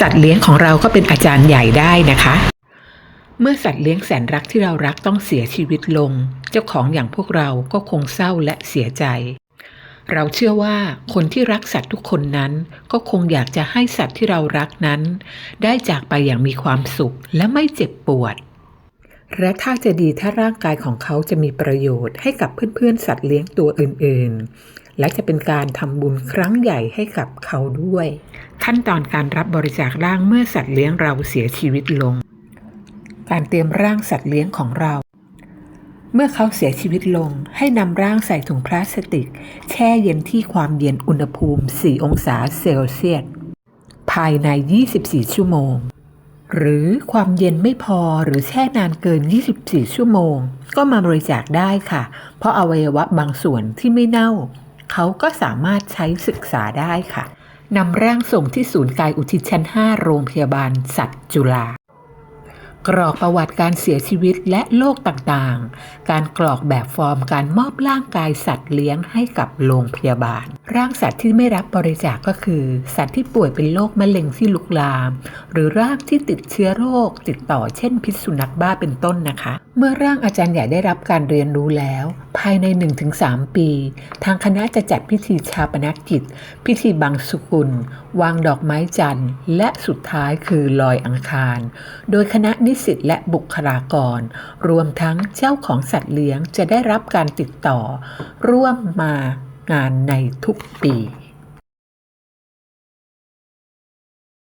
สัตว์เลี้ยงของเราก็เป็นอาจารย์ใหญ่ได้นะคะ เมื่อสัตว์เลี้ยงแสนรักที่เรารักต้องเสียชีวิตลง เจ้าของอย่างพวกเราก็คงเศร้าและเสียใจ เราเชื่อว่าคนที่รักสัตว์ทุกคนนั้น ก็คงอยากจะให้สัตว์ที่เรารักนั้น ได้จากไปอย่างมีความสุขและไม่เจ็บปวดและถ้าจะดีถ้าร่างกายของเขาจะมีประโยชน์ให้กับเพื่อนๆสัตว์เลี้ยงตัวอื่นๆ และจะเป็นการทำบุญครั้งใหญ่ให้กับเขาด้วย ขั้นตอนการรับบริจาคร่างเมื่อสัตว์เลี้ยงเราเสียชีวิตลง การเตรียมร่างสัตว์เลี้ยงของเรา เมื่อเขาเสียชีวิตลง ให้นำร่างใส่ถุงพลาสติก แช่เย็นที่ความเย็นอุณหภูมิ 4 องศาเซลเซียส ภายใน 24 ชั่วโมง หรือความเย็นไม่พอหรือแช่นานเกิน 24 ชั่วโมง ก็มาบริจาคได้ค่ะ เพราะอวัยวะบางส่วนที่ไม่เน่า เขาก็สามารถใช้ศึกษาได้ค่ะ นำร่างส่งที่ศูนย์กายอุทิศชั้น 5 โรงพยาบาล สัตว์จุฬากรอกประวัติการเสียชีวิตและโรคต่างๆ การกรอกแบบฟอร์มการมอบร่างกายสัตว์เลี้ยงให้กับโรงพยาบาล ร่างสัตว์ที่ไม่รับบริจาคก็คือ สัตว์ที่ป่วยเป็นโรคมะเร็งที่ลุกลาม หรือร่างที่ติดเชื้อโรค ติดต่อเช่น พิษสุนัขบ้าเป็นต้นนะคะ เมื่อร่างอาจารย์ใหญ่ได้รับการเรียนรู้แล้ว ภายใน 1-3 ปี ทางคณะจะจัดพิธีชาปนกิจ พิธีบังสุกุล วางดอกไม้จันทร์ และสุดท้ายคือลอยอังคาร โดยคณะนิสิตและบุคลากร รวมทั้งเจ้าของสัตว์เลี้ยงจะได้รับการติดต่อ ร่วมมา งานในทุกปี